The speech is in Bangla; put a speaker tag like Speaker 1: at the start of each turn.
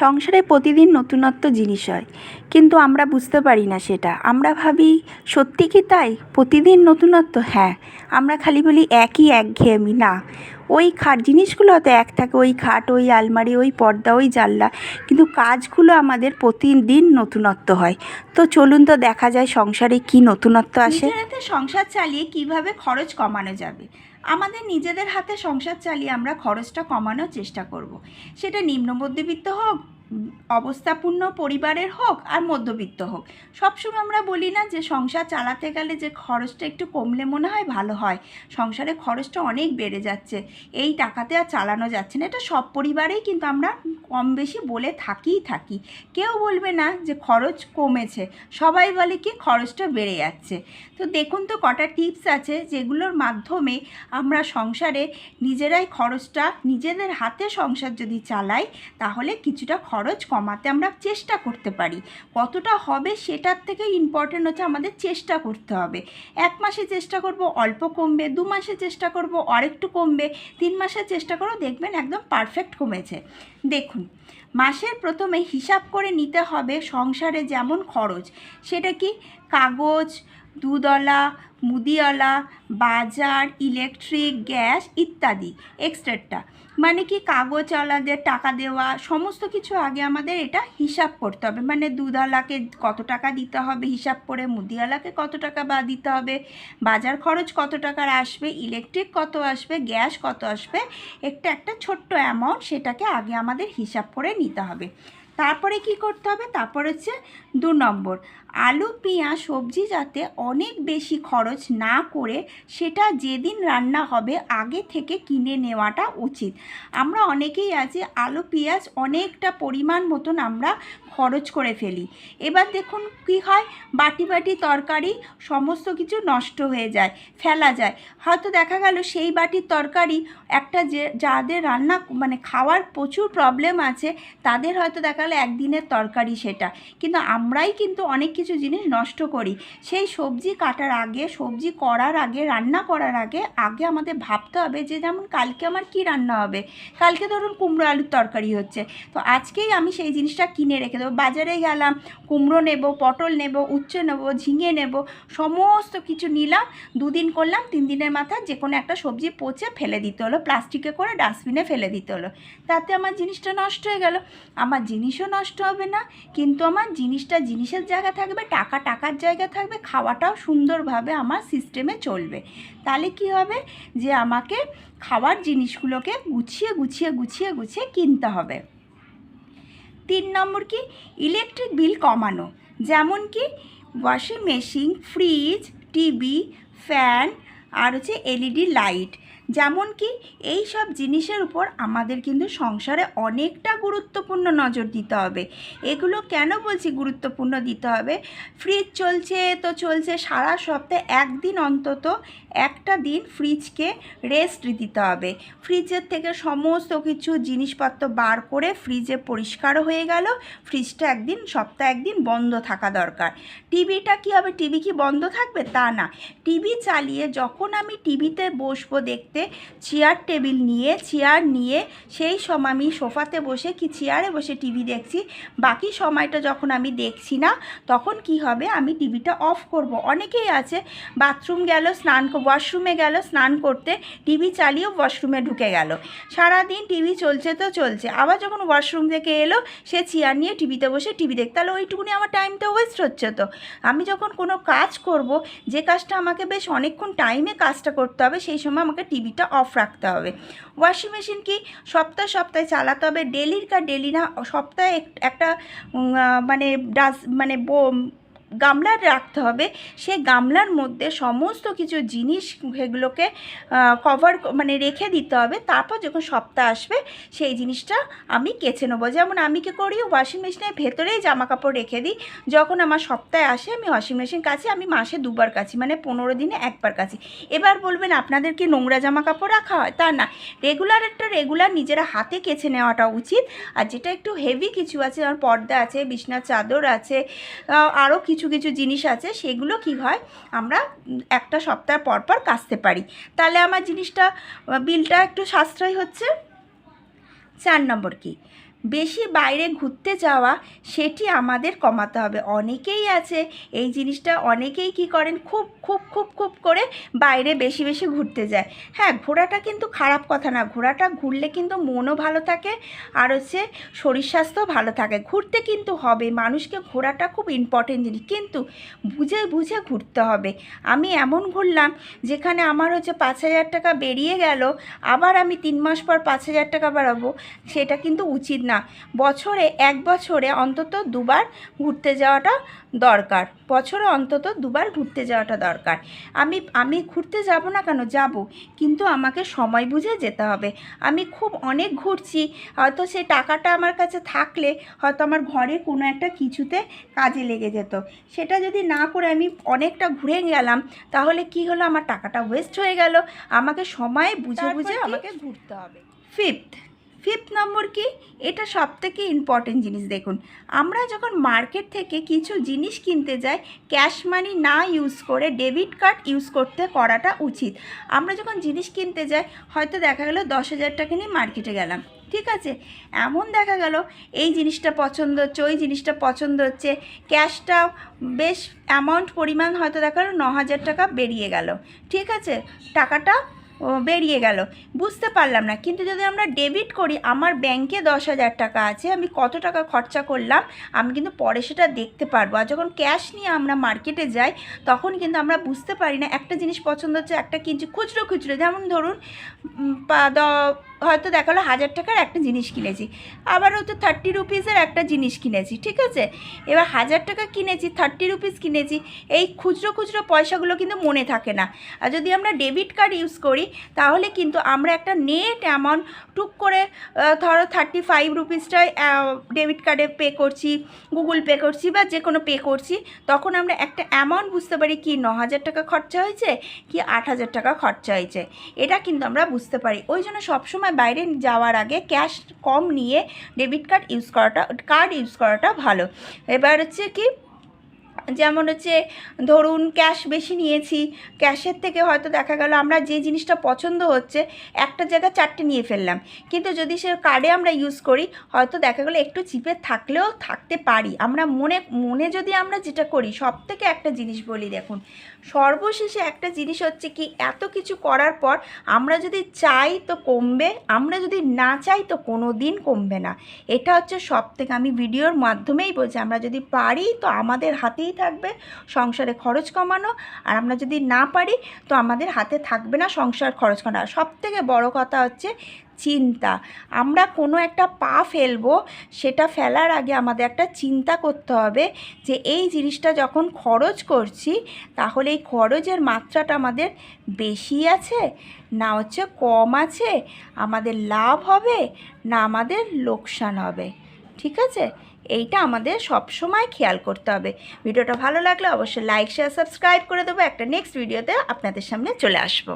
Speaker 1: সংসারে প্রতিদিন নতুনত্ব জিনিস হয়। কিন্তু আমরা বুঝতে পারি না সেটা। আমরা ভাবি, সত্যি কি তাই? প্রতিদিন নতুনত্ব? হ্যাঁ। আমরা খালি বলি, একই একঘেয়েমি। না। ওই খাট জিনিসগুলো হয়তো এক থাকে। ওই খাট, ওই আলমারি, ওই পর্দা, ওই জানলা। কিন্তু কাজগুলো আমাদের প্রতিদিন নতুনত্ব হয়। তো চলুন তো দেখা যায় সংসারে কি নতুনত্ব আসে।
Speaker 2: সংসার চালিয়ে কীভাবে খরচ কমানো যাবে? আমাদের নিজেদের হাতে সংসার চালিয়ে আমরা খরচটা কমানোর চেষ্টা করব। সেটা নিম্ন মধ্যবিত্ত হোক অবস্থাপূর্ণ পরিবারের হোক আর মধ্যবিত্ত হোক। সবসময় আমরা বলি না যে সংসার চালাতে গেলে যে খরচটা একটু কমলে মনে হয় ভালো হয়। সংসারে খরচটা অনেক বেড়ে যাচ্ছে। এই টাকাতে আর চালানো যাচ্ছে না। এটা সব পরিবারেই কিন্তু আমরা কম বেশি বলে থাকিই থাকি। কেউ বলবে না যে খরচ কমেছে। সবাই বলে কি খরচটা বেড়ে যাচ্ছে। তো দেখুন তো কটা টিপস আছে যেগুলোর মাধ্যমে আমরা সংসারে নিজেরাই খরচটা নিজেদের হাতে সংসার যদি চালাই, তাহলে কিছুটা খরচ কমাতে আমরা চেষ্টা করতে পারি। কতটা হবে সেটার থেকে ইম্পর্টেন্ট হচ্ছে আমাদের চেষ্টা করতে হবে। এক মাসে চেষ্টা করব, অল্প কমবে, দু মাসে চেষ্টা করব, আরেকটু কমবে, তিন মাসে চেষ্টা করো দেখবেন একদম পারফেক্ট কমেছে। দেখুন, মাসের প্রথমে হিসাব করে নিতে হবে সংসারে যেমন খরচ। সেটা কি? কাগজ দুধওয়ালা, মুদিওয়ালা, বাজার, ইলেকট্রিক, গ্যাস ইত্যাদি এক্সট্রাটা। মানে কি কাগজওয়ালাদের টাকা দেওয়া, সমস্ত কিছু আগে আমাদের এটা হিসাব করতে হবে। মানে দুধওয়ালাকে কত টাকা দিতে হবে, হিসাব করে মুদিওয়ালাকে কত টাকা বা দিতে হবে, বাজার খরচ কত টাকার আসবে, ইলেকট্রিক কত আসবে, গ্যাস কত আসবে, একটা একটা ছোট্ট অ্যামাউন্ট সেটাকে আগে আমাদের হিসাব করে নিতে হবে। তারপরে কি করতে হবে? তারপর হচ্ছে দু নম্বর। আলু, পেঁয়াজ, সবজি যাতে অনেক বেশি খরচ না করে সেটা যেদিন রান্না হবে আগে থেকে কিনে নেওয়াটা উচিত। আমরা অনেকেই আছি, আলু, পেঁয়াজ অনেকটা পরিমাণ মতন আমরা খরচ করে ফেলি। এবার দেখুন কি হয়, বাটি বাটি তরকারি সমস্ত কিছু নষ্ট হয়ে যায়, ফেলা যায়। হয়তো দেখা গেল সেই বাটির তরকারি একটা যে, যাদের রান্না মানে খাওয়ার প্রচুর প্রবলেম আছে, তাদের হয়তো দেখা গেলো একদিনের তরকারি সেটা। কিন্তু আমরাই কিন্তু অনেক কিছু জিনিস নষ্ট করি। সেই সবজি কাটার আগে, সবজি করার আগে, রান্না করার আগে আগে আমাদের ভাবতে হবে যে যেমন কালকে আমার কি রান্না হবে। কালকে ধরুন কুমড়ো আলুর তরকারি হচ্ছে। তো আজকেই আমি সেই জিনিসটা কিনে রেখে দেবো। বাজারে গেলাম, কুমড়ো নেব, পটল নেব, উচ্ছে নেব, ঝিঙে নেব, সমস্ত কিছু নিলাম, দুদিন করলাম, তিন দিনের মাথায় যে কোনো একটা সবজি পচে ফেলে দিতে হলো, প্লাস্টিকে করে ডাস্টবিনে ফেলে দিতে হলো। তাতে আমার জিনিসটা নষ্ট হয়ে গেল। আমার জিনিসও নষ্ট হবে না, কিন্তু আমার জিনিসটা জিনিসের জায়গা থাকবে টাকা, টাকার জায়গা থাকবে, খাওয়াটাও সুন্দরভাবে আমার সিস্টেমে চলবে। তাহলে কি হবে? যে আমাকে খাওয়ার জিনিসগুলোকে গুছিয়ে গুছিয়ে গুছিয়ে গুছিয়ে কিনতে হবে। তিন নম্বর কি? ইলেকট্রিক বিল কমানো। যেমন কি washing machine fridge TV fan আর হচ্ছে এলইডি লাইট যেমন কি এই সব জিনিসের উপর আমাদের কিন্তু সংসারে অনেকটা গুরুত্বপূর্ণ নজর দিতে হবে। এগুলো কেন বলছি গুরুত্বপূর্ণ দিতে হবে? ফ্রিজ চলছে, তো চলছে সারা সপ্তাহে একদিন অন্তত একটা দিন ফ্রিজকে রেস্ট দিতে হবে। ফ্রিজের থেকে সমস্ত কিছু জিনিসপত্র বার করে ফ্রিজে পরিষ্কার হয়ে গেল। ফ্রিজটা একদিন, সপ্তাহে একদিন বন্ধ থাকা দরকার। টিভিটা কি হবে? টিভি কি বন্ধ থাকবে? তা না। টিভি চালিয়ে যখন আমি টিভিতে বসবো দেখতে চেয়ার টেবিল নিয়ে চেয়ার নিয়ে, সেই সময় আমি সোফাতে বসে কি চেয়ারে বসে টিভি দেখছি? বাকি সময়টা যখন আমি দেখছি না, তখন কি হবে? আমি টিভিটা অফ করব। অনেকেই আছে বাথরুম গেল, স্নান ওয়াশরুমে গেল, স্নান করতে টিভি চালিয়ে ওয়াশরুমে ঢুকে গেল। সারাদিন টিভি চলছে তো চলছে। আবার যখন ওয়াশরুম থেকে এলো, সে চেয়ার নিয়ে টিভিতে বসে টিভি দেখতে তাহলে ওইটুকুনি আমার টাইমটা ওয়েস্ট হচ্ছে তো। আমি যখন কোনো কাজ করব, যে কাজটা আমাকে বেশ অনেকক্ষণ টাইমে কাজটা করতে হবে, সেই সময় আমাকে টিভিটা অফ রাখতে হবে। ওয়াশিং মেশিন কি সপ্তাহ সপ্তাহে চালাতে হবে। ডেলির কা ডেলি না, সপ্তাহে এক- একটা মানে ডাস মানে গামলার রাখতে হবে। সে গামলার মধ্যে সমস্ত কিছু জিনিস সেগুলোকে কভার মানে রেখে দিতে হবে। তারপর যখন সপ্তাহ আসবে, সেই জিনিসটা আমি কেচে নেব। যেমন আমি কি করি ওয়াশিং মেশিনের ভেতরেই জামা কাপড় রেখে দিই। যখন আমার সপ্তাহে আসে, আমি ওয়াশিং মেশিন কাছে আমি মাসে দুবার কাছি মানে পনেরো দিনে একবার কাছি এবার বলবেন, আপনাদের কি নোংরা জামা কাপড় রাখা হয়? তা না। রেগুলার একটা রেগুলার নিজেরা হাতে কেচে নেওয়াটা উচিত। আর যেটা একটু হেভি কিছু আছে, যেমন পর্দা আছে, বিছনার চাদর আছে আরও কিছু কিছু কিছু জিনিস আছে, সেগুলো কি হয় আমরা একটা সপ্তাহ পর পর কাচতে পারি। তাহলে আমার জিনিসটা বিলটা একটু সাশ্রয় হচ্ছে। চার নম্বর কি? বেশি বাইরে ঘুরতে যাওয়া, সেটি আমাদের কমাতে হবে। অনেকেই আছে, এই জিনিসটা অনেকেই কি করেন, খুব খুব খুব খুব করে বাইরে বেশি বেশি ঘুরতে যায়। হ্যাঁ ঘোরাটা কিন্তু খারাপ কথা না। ঘোরাটা ঘুরলে কিন্তু মনও ভালো থাকে, আর হচ্ছে শরীর স্বাস্থ্য ভালো থাকে। ঘুরতে কিন্তু হবে, মানুষকে ঘোরাটা খুব ইম্পর্টেন্ট জিনিস। কিন্তু বুঝে বুঝে ঘুরতে হবে। আমি এমন ঘুরলাম, যেখানে আমার হচ্ছে পাঁচ হাজার টাকা বেরিয়ে গেল, আবার আমি তিন মাস পর পাঁচ হাজার টাকা বাড়াবো, সেটা কিন্তু উচিত না। বছরে এক বছরে অন্তত দুবার ঘুরতে যাওয়াটা দরকার। বছরে অন্তত দুবার ঘুরতে যাওয়াটা দরকার। আমি আমি ঘুরতে যাব না কেন? যাব। কিন্তু আমাকে সময় বুঝে যেতে হবে। আমি খুব অনেক ঘুরছি। হয়তো সেই টাকাটা আমার কাছে থাকলে হয়তো আমার ঘরে কোনো একটা কিছুতে কাজে লেগে যেত। সেটা যদি না করে আমি অনেকটা ঘুরে গেলাম তাহলে কি হলো? আমার টাকাটা ওয়েস্ট হয়ে গেল। আমাকে সময় বুঝে বুঝে আমাকে ঘুরতে হবে। ফিফথ ফিফথ নম্বর কি? এটা সব থেকে ইম্পর্টেন্ট জিনিস, দেখুন। আমরা যখন মার্কেট থেকে কিছু জিনিস কিনতে যাই ক্যাশ মানি না ইউজ করে ডেবিট কার্ড ইউজ করতে করাটা উচিত। আমরা যখন জিনিস কিনতে যাই, হয়তো দেখা গেলো দশ হাজার টাকা নিয়ে মার্কেটে গেলাম, ঠিক আছে? এমন দেখা গেল, এই জিনিসটা পছন্দ হচ্ছে, ওই জিনিসটা পছন্দ হচ্ছে ক্যাশটা বেশ অ্যামাউন্ট পরিমাণ হয়তো দেখা গেলো ন হাজার টাকা বেরিয়ে গেল, ঠিক আছে? টাকাটা বেরিয়ে গেল। বুঝতে পারলাম না, কিন্তু যদি আমরা ডেবিট করি, আমার ব্যাংকে দশ হাজার টাকা আছে, আমি কত টাকা খরচা করলাম, আমি কিন্তু পরে সেটা দেখতে পারব। আর যখন ক্যাশ নিয়ে আমরা মার্কেটে যাই, তখন কিন্তু আমরা বুঝতে পারি না, একটা জিনিস পছন্দ হচ্ছে, একটা কিনছি খুচরো খুচরো যেমন ধরুন হয়তো দেখাল হাজার টাকার একটা জিনিস কিনেছি। আবার হয়তো থার্টি রুপিসের একটা জিনিস কিনেছি, ঠিক আছে? এবার হাজার টাকা কিনেছি থার্টি রুপিস কিনেছি, এই খুচরো খুচরো পয়সাগুলো কিন্তু মনে থাকে না। আর যদি আমরা ডেবিট কার্ড ইউজ করি, তাহলে কিন্তু আমরা একটা নেট অ্যামাউন্ট টুক করে ধরো থার্টি ফাইভ রুপিসটাই ডেবিট কার্ডে পে করছি গুগল পে করছি বা যে কোনো পে করছি, তখন আমরা একটা অ্যামাউন্ট বুঝতে পারি কি ন হাজার টাকা খরচা হয়েছে, কি আট হাজার টাকা খরচা হয়েছে। এটা কিন্তু আমরা বুঝতে পারি। ওই জন্য সবসময় বাইরে যাওয়ার আগে ক্যাশ কম নিয়ে ডেবিট কার্ড ইউজ করাটা, কার্ড ইউজ করাটা ভালো। এবার হচ্ছে কি, যেমন হচ্ছে, ধরুন ক্যাশ বেশি নিয়েছি, ক্যাশের থেকে হয়তো দেখা গেল আমরা যে জিনিসটা পছন্দ হচ্ছে, একটা জায়গায় চারটে নিয়ে ফেললাম। কিন্তু যদি সে কার্ডে আমরা ইউজ করি, হয়তো দেখা গেলো একটু চিপে থাকলেও থাকতে পারি। আমরা মনে মনে যদি আমরা যেটা করি সব থেকে একটা জিনিস বলি দেখুন সর্বশেষে একটা জিনিস হচ্ছে কি, এত কিছু করার পর আমরা যদি চাই তো কমবে, আমরা যদি না চাই তো কোনো দিন কমবে না। এটা হচ্ছে সব থেকে আমি ভিডিওর মাধ্যমেই বলছি, আমরা যদি পারি তো আমাদের হাতেই থাকবে সংসারে খরচ কমানো, আর আমরা যদি না পারি তো আমাদের হাতে থাকবে না সংসার খরচ কমানো। সব থেকে বড় কথা হচ্ছে চিন্তা। আমরা কোনো একটা পা ফেলব, সেটা ফেলার আগে আমাদের একটা চিন্তা করতে হবে যে এই জিনিসটা যখন খরচ করছি, তাহলে এই খরচের মাত্রাটা আমাদের বেশি আছে, না হচ্ছে কম আছে, আমাদের লাভ হবে, না আমাদের লোকসান হবে। ঠিক আছে? এইটা আমাদের সব সময় খেয়াল করতে হবে। ভিডিওটা ভালো লাগলে অবশ্যই লাইক শেয়ার সাবস্ক্রাইব করে দেবো। একটা নেক্সট ভিডিওতে আপনাদের সামনে চলে আসব।